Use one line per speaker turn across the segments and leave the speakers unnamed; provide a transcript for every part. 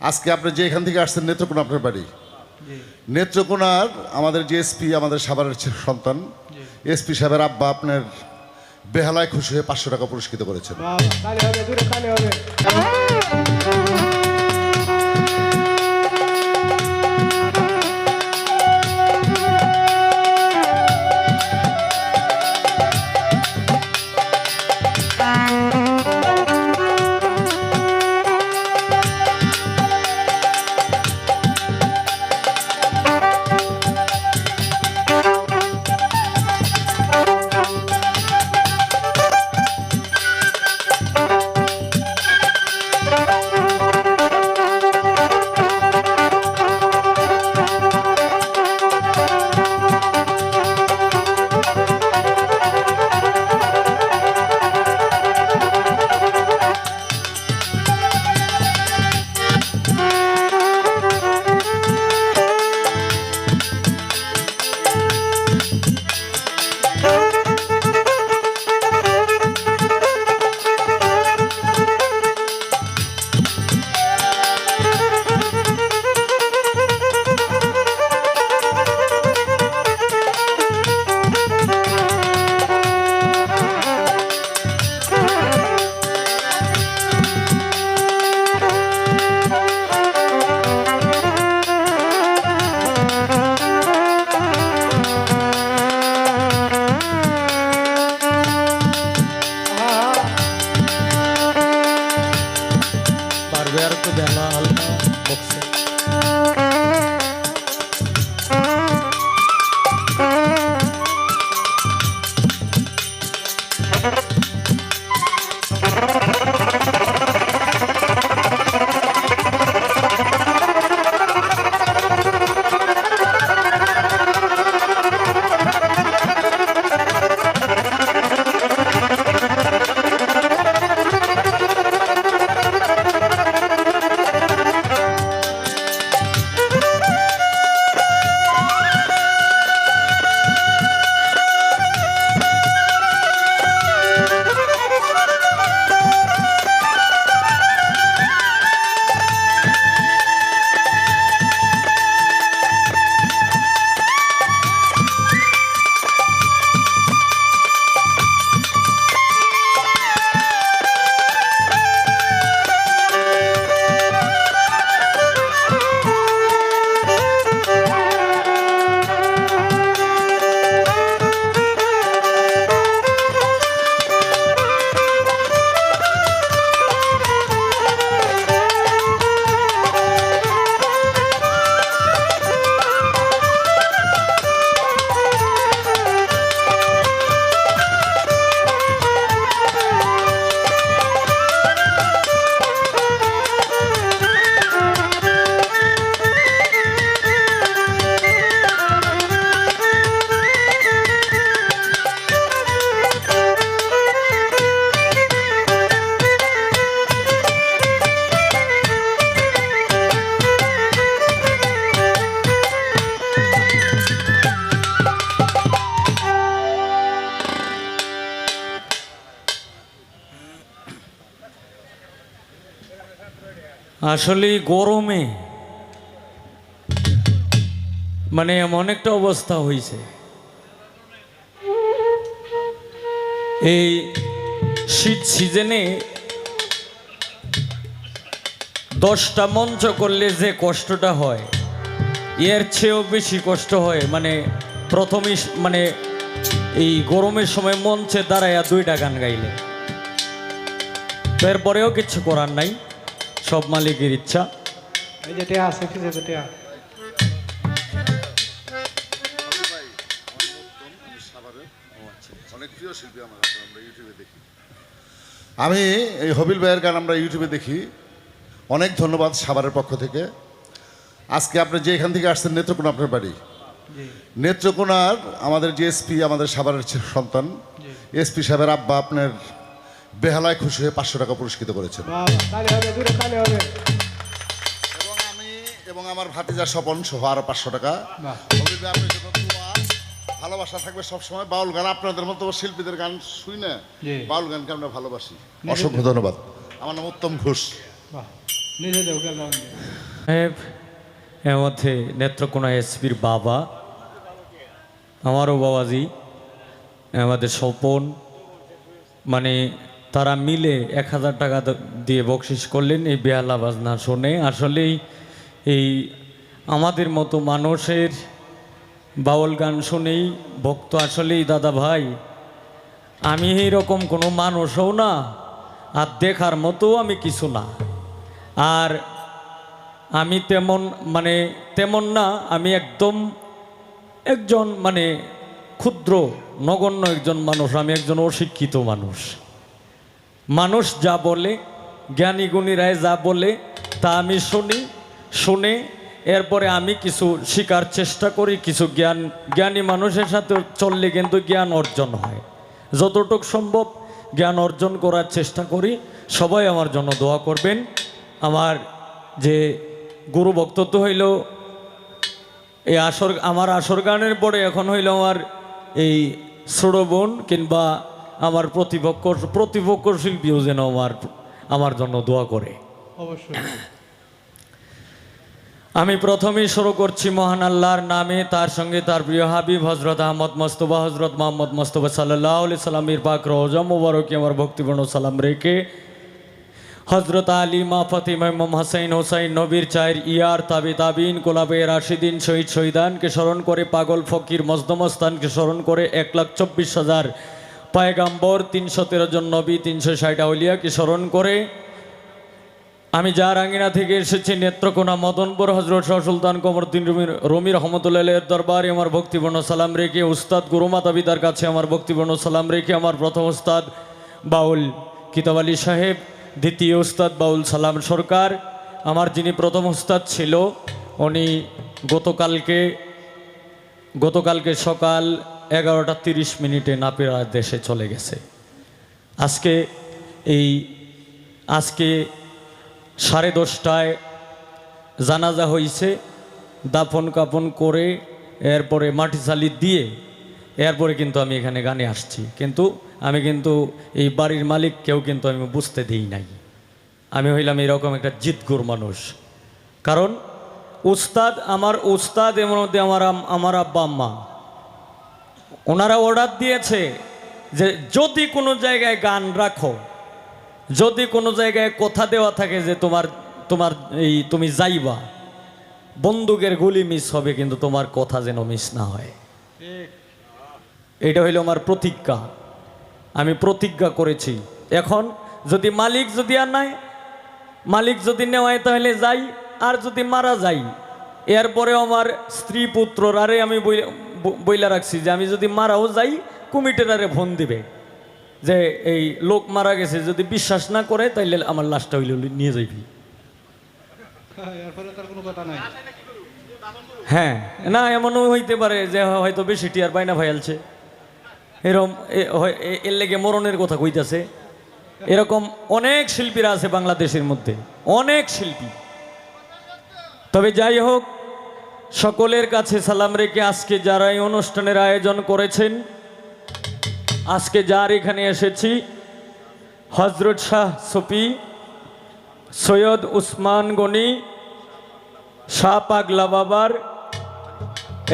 আজকে আপনি যে এখান থেকে আসছেন নেত্রকোনা আপনার বাড়ি? নেত্রকোনার আমাদের যে এসপি আমাদের সাভারের সন্তান
জি।
এসপি সাহেবের আব্বা আপনার বেহালায় খুশি হয়ে পাঁচশো টাকা পুরস্কৃত করেছেন।
বাবা
আসলে গরমে মানে এমন একটা অবস্থা হয়েছে। এই শীত সিজনে দশটা মঞ্চ করলে যে কষ্টটা হয়, এর চেয়েও বেশি কষ্ট হয়। মানে প্রথমে মানে এই গরমের সময় মঞ্চে দাঁড়াইয়া দুইটা গান গাইলে। এরপরেও কিছু করার নাই। সব মালিকের ইচ্ছা।
এই যে টিয়া আছে কি
অনেক প্রিয় আমরা ইউটিউবে দেখি আমি এই হবিল ভাইয়ের গান আমরা ইউটিউবে দেখি। অনেক ধন্যবাদ সাভারের পক্ষ থেকে। আজকে আপনি যে এখান থেকে আসছেন নেত্রকোনা আপনার বাড়ি। নেত্রকোনার আমাদের যে এসপি আমাদের সাভারের সন্তান।
জি।
এসপি সাহেবের আব্বা আপনার বেহালায় খুশি হয়ে পাঁচশো টাকা পুরস্কৃত করেছেন। এবং আমি এবং আমার ভাতিজা স্বপন সহ আরও পাঁচশো টাকা। ভালোবাসা থাকবে সবসময়। বাউল গান আপনাদের মতো শিল্পীদের গান শুই না বাউল গানকে আমরা ভালোবাসি। অসংখ্য ধন্যবাদ। আমার নাম উত্তম ঘোষ।
এর মধ্যে নেত্রকোনা এসপির বাবা আমারও বাবাজি আমাদের স্বপন মানে তারা মিলে এক হাজার টাকা দিয়ে বকশিস করলেন এই বেহালা বাজনা শুনে। আসলেই এই আমাদের মতো মানুষের বাউল গান শুনেই ভক্ত আসলেই, দাদা ভাই, আমি এইরকম কোনো মানুষও না, আর দেখার মতো আমি কিছু না। আর আমি তেমন মানে তেমন না, আমি একদম একজন মানে ক্ষুদ্র, নগণ্য একজন মানুষ, আমি একজন অশিক্ষিত মানুষ। মানুষ যা বলে, জ্ঞানী গুণীরায় যা বলে, তা আমি শুনি, শুনে এরপরে আমি কিছু শিকার চেষ্টা করি, কিছু জ্ঞান, জ্ঞানী মানুষের সাথে চললে কিন্তু জ্ঞান অর্জন হয়। যতটুক সম্ভব জ্ঞান অর্জন করার চেষ্টা করি, সবাই আমার জন্য দোয়া করবেন। আমার যে গুরু বক্তব্য হইল, এই আসর, আমার আসর গানের পরে এখন হইল আমার এই ষোড়বোন কিংবা আমার প্রতিপক্ষ প্রতিপক্ষ শিল্পীও যেন আমার আমার জন্য দোয়া করে।
অবশ্যই।
আমি প্রথমেই শুরু করছি মহান আল্লাহর নামে তার সঙ্গে তার প্রিয় হাবিব হজরত আহমদ মোস্তফা হজরত মোহাম্মদ মোস্তফা সাল্লাহ আলি সাল্লামের পাক রোজা মুবারকে আমার ভক্তিপূর্ণ সালাম রেখে হজরত আলী মা ফতিমা ইমাম হাসাইন হোসাইন নবীর চায়ের ইয়ার তাবি তাবিন কোলাবে রাশিদিন শহীদ শহীদানকে স্মরণ করে পাগল ফকির মজদমস্তানকে স্মরণ করে এক লাখ চব্বিশ হাজার পায়গাম্বর তিনশো তেরো জন নবী, তিনশো ষাট আউলিয়াকে স্মরণ করে, আমি যার আঙ্গিনা থেকে এসেছি, নেত্রকোনা মদনপুর, হজরত শাহ সুলতান কমরদ্দিন রুমির, রমি রহমতুল্লাহের দরবারে আমার ভক্তিপূর্ণ সালাম রেখে, উস্তাদ গুরুমাতা পিতার কাছে আমার ভক্তিপূর্ণ সালাম রেখে আমার প্রথম উস্তাদ বাউল কিতাব আলী সাহেব, দ্বিতীয় উস্তাদ বাউল সালাম সরকার, আমার যিনি প্রথম উস্তাদ ছিল, উনি গতকালকে গতকালকে সকাল এগারোটা তিরিশ মিনিটে নাপিরা দেশে চলে গেছে। আজকে এই, আজকে সাড়ে দশটায় জানাজা হয়েছে দাফন কাপন করে এরপরে মাটি চালি দিয়ে এরপরে কিন্তু আমি এখানে গানে আসছি। কিন্তু আমি কিন্তু এই বাড়ির মালিক, কেউ কিন্তু আমি বুঝতে দিই নাই। আমি হইলাম এরকম একটা জিতগুর মানুষ। কারণ, উস্তাদ আমার উস্তাদ, এর মধ্যে আমার আমার আব্বা আম্মা ওনারা অর্ডার দিয়েছে যে যদি কোনো জায়গায় গান রাখো, যদি কোনো জায়গায় কথা দেওয়া থাকে যে তোমার তোমার এই তুমি যাইবা, বন্দুকের গুলি মিস হবে কিন্তু তোমার কথা যেন মিস না হয়। এটা হইল আমার প্রতিজ্ঞা। আমি প্রতিজ্ঞা করেছি। এখন যদি মালিক যদি আর নাই, মালিক যদি নেওয়ায় তাহলে যাই, আর যদি মারা যাই এরপরে আমার স্ত্রী পুত্র আরে আমি বইলা রাখছি যে আমি যদি মারাও যাই কুমিটের আরে ফোন দিবে। যে এই লোক মারা গেছে যদি বিশ্বাস না করে তাইলে আমার লাশটা হইলে নিয়ে যাইবি।
হ্যাঁ,
হ্যাঁ না এমনও হইতে পারে যে হয়তো বেশি টিয়ার বাইনা ভাইয়ালছে এরকম এ- হয়- এ- এর লেগে মরণের কথা কইতাছে। এরকম অনেক শিল্পীরা আছে বাংলাদেশের মধ্যে। অনেক শিল্পী। তবে যাই হোক সকলের কাছে সালাম রেখে আজকে যারা এই অনুষ্ঠানের আয়োজন করেছেন, আজকে যার এখানে এসেছি, হজরত শাহ সফি, সৈয়দ উসমান গনি, শাহ পাগলা বাবার,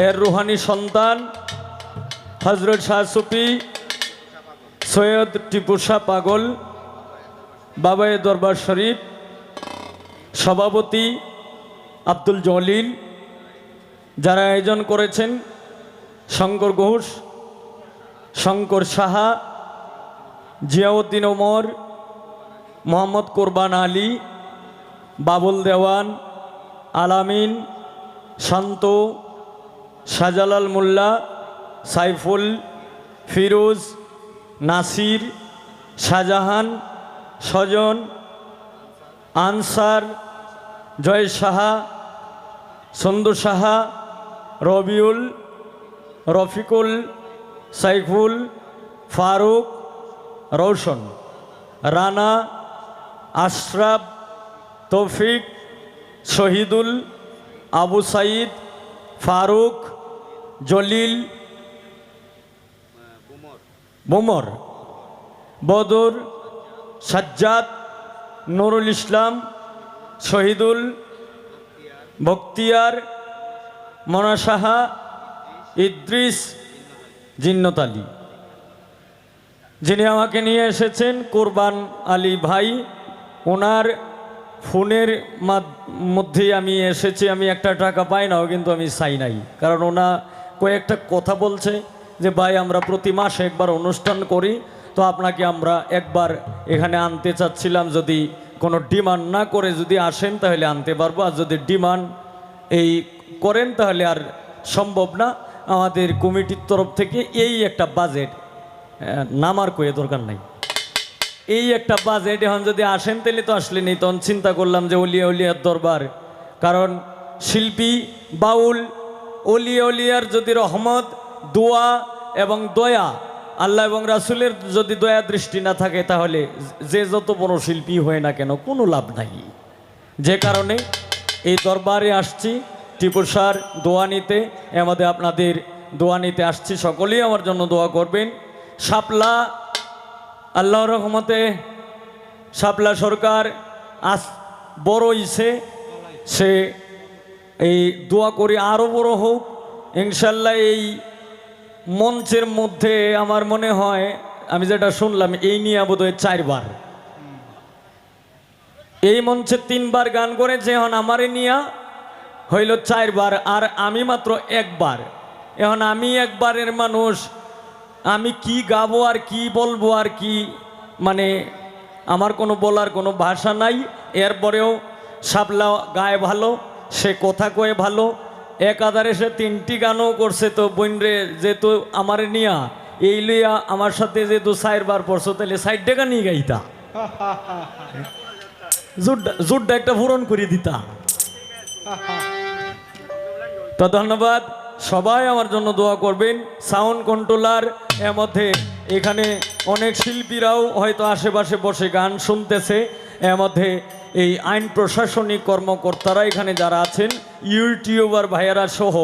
এর রুহানি সন্তান, হজরত শাহ সফি, সৈয়দ টিপু শাহ পাগল, বাবায় দরবার শরীফ, সভাপতি আব্দুল জলিল যারা আয়োজন করেছেন, শঙ্কর ঘোষ, শঙ্কর সাহা, জিয়াউদ্দিন ওমর, মোহাম্মদ কোরবান আলী, বাবুল দেওয়ান, আলামিন, শান্ত, শাহজালাল মোল্লা, সাইফুল, ফিরোজ, নাসির, শাহজাহান, স্বজন, আনসার, জয় সাহা, সন্দু সাহা রবিউল, রফিকুল, সাইফুল, ফারুক রৌশন রানা, আশরাফ, তৌফিক, শহীদুল, আবু সাইদ, ফারুক, জলিল, বোমর। বদর, সাজ্জাদ, নুরুল ইসলাম, শহীদুল, বক্তিয়ার মনাসাহা, ইদ্রিস, জিন্নতালি। যিনি আমাকে নিয়ে এসেছেন, কোরবান আলী ভাই, ওনার ফোনের মধ্যেই আমি এসেছি, আমি একটা টাকা পাই নাও কিন্তু আমি চাই নাই। কারণ ওনা কয়েকটা কথা বলছে যে, ভাই, আমরা প্রতি মাসে একবার অনুষ্ঠান করি, তো আপনাকে আমরা একবার এখানে আনতে চাচ্ছিলাম, যদি কোনো ডিমান্ড না করে যদি আসেন, তাহলে আনতে পারব। আর যদি ডিমান্ড এই করেন তাহলে আর সম্ভব না। আমাদের কমিটির তরফ থেকে এই একটা বাজেট নামার কয়ে দরকার নাই। এই একটা বাজেট এখন যদি আসেন তাহলে তো আসলে নেই, তখন চিন্তা করলাম যে অলিয়া অলিয়ার দরবার। কারণ শিল্পী বাউল অলিয়া অলিয়ার যদি রহমত, দোয়া এবং দয়া, আল্লাহ এবং রাসুলের যদি দয়া দৃষ্টি না থাকে তাহলে যে যত বড় শিল্পী হয় না কেন কোনো লাভ নাই। যে কারণে এই দরবারে আসছি। টিপু স্যার, দোয়া নিতে। আমাদের আপনাদের দোয়া নিতে আসছি। সকলেই আমার জন্য দোয়া করবেন। শাপলা, আল্লাহর রহমতে শাপলা সরকার আস বড় ইসে সে এই দোয়া করি আরও বড় হোক। ইনশাল্লাহ এই মঞ্চের মধ্যে আমার মনে হয়, আমি যেটা শুনলাম, এই নিয়ে বোধহয় চারবার। এই মঞ্চে তিনবার গান করেছে, এখন আমারে নিয়া হইল চারবার আর আমি মাত্র একবার। এখন আমি একবারের মানুষ আমি কি গাবো আর কি বলব আর কি মানে আমার কোনো বলার কোনো ভাষা নাই। এরপরেও সাবলা গায়ে ভালো সে কথা কয়ে ভালো এক আধারে সে তিনটি গানও করছে তো বইনরে যেহেতু আমার নিয়া এই লইয়া আমার সাথে যেহেতু চারবার পড়ছো তাহলে সাইড টাকা নিয়ে গাইতা। জুড্ডা জুড্ডা একটা পূরণ করে দিতা। তো ধন্যবাদ। সবাই আমার জন্য দোয়া করবেন। সাউন্ড কন্ট্রোলার এর মধ্যে এখানে অনেক শিল্পীরাও হয়তো আশেপাশে বসে গান শুনতেছে। এর মধ্যে এই আইন প্রশাসনিক কর্মকর্তারা এখানে যারা আছেন, ইউটিউবার ভাইয়েরা সহ,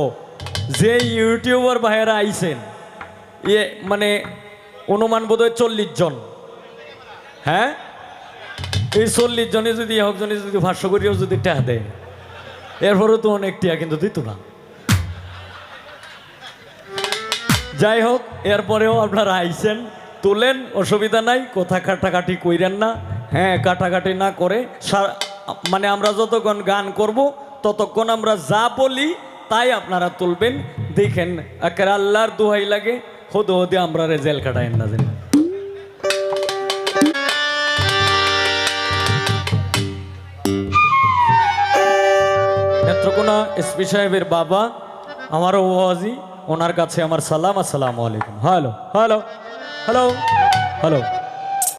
যে ইউটিউবার ভাইয়েরা আইছেন, এ মানে অনুমান বোধহয় চল্লিশ জন। হ্যাঁ? এই চল্লিশ জনে যদি একজনে যদি ভাষ্য করিও যদি টাকা দেয়, এরপরেও তো অনেক টিয়া কিন্তু দিত না। যাই হোক এরপরেও আপনারা আইসেন, তোলেন, অসুবিধা নাই, কথা কাটাকাটি কইরেন না হ্যাঁ কাটাকাটি না করে মানে আমরা যতক্ষণ গান করব, ততক্ষণ আমরা যা বলি তাই আপনারা তুলবেন। দেখেন একের আল্লাহর দোহাই লাগে, হদে হদে আমরা রেজাল্ট কাটাইন না জানি নেত্রকোনা এসপি সাহেবের বাবা, আমারও ওয়াজি। ওনার কাছে আমার সালাম আসসালামু আলাইকুম। Hello hello hello hello.